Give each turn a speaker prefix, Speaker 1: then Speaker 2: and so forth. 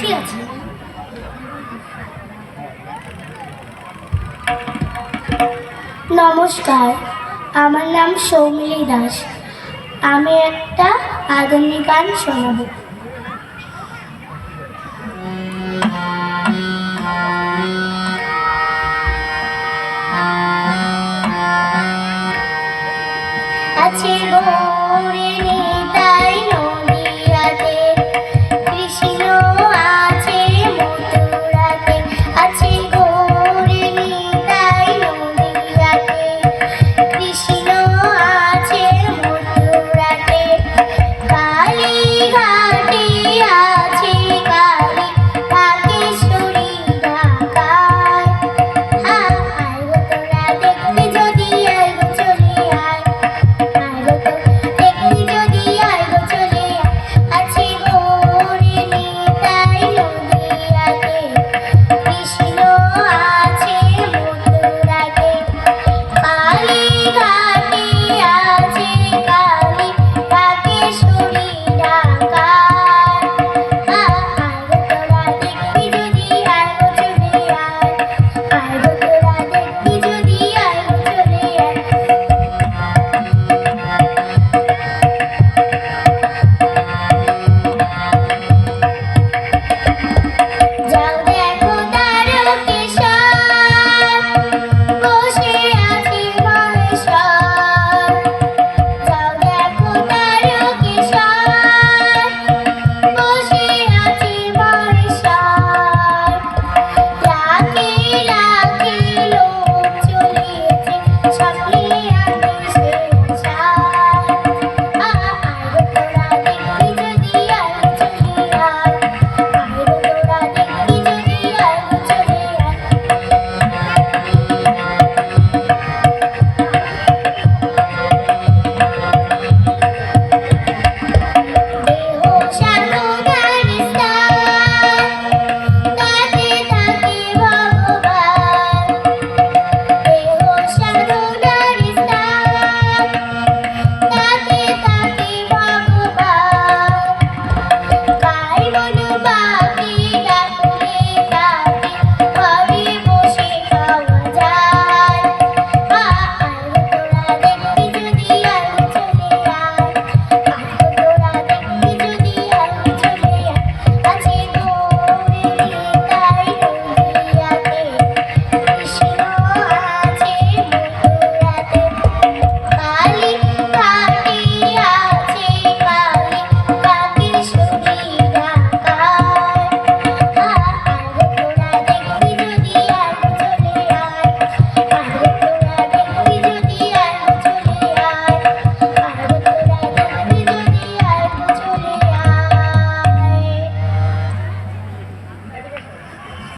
Speaker 1: ঠিক আছে? নমস্কার, আমার নাম সৌমিলি দাস। আমি একটা আধুনিক গান শোনাব। আছে গৌরে নিতাই নদী আছে